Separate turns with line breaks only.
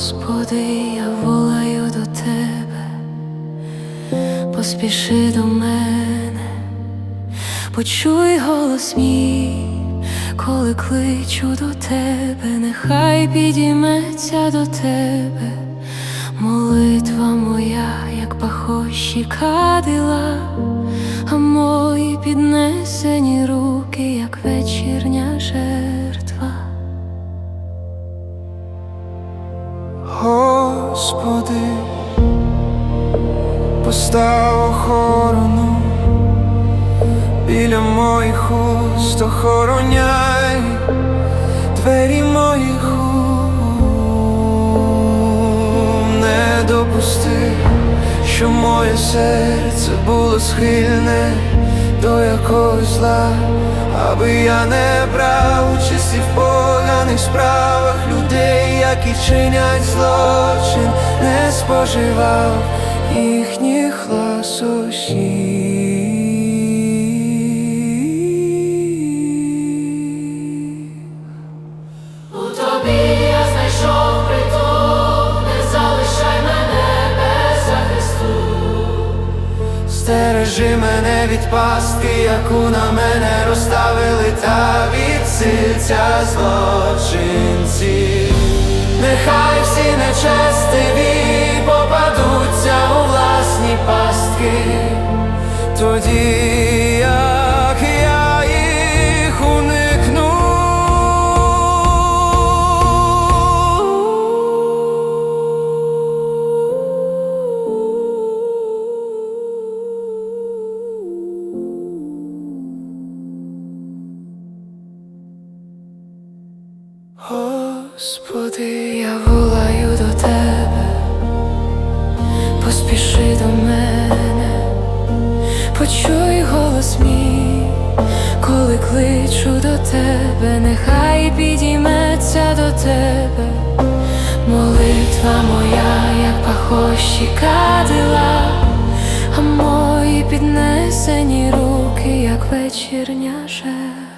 Господи, я волаю до тебе, поспіши до мене, почуй голос мій, коли кличу до тебе, нехай підійметься до тебе, молитва моя, як пахощі кадила, а мої піднесені руки, як вечірня жертва.
Господи, постав охорону біля моїх уст охороняй двері моїх. Ум не допусти, що моє серце було схильне до якогось зла, аби я не брав участі в поганих справах людей, які чинять злочин, не споживав їхніх ласощів. Стережи мене від пастки, яку на мене розставили, та від сильця злочинців. Нехай всі нечестиві
Господи, я волаю до тебе, поспіши до мене, почуй голос мій, коли кличу до тебе, нехай підійметься до тебе, молитва моя, як пахощі кадила, а мої піднесені руки, як вечірня жертва.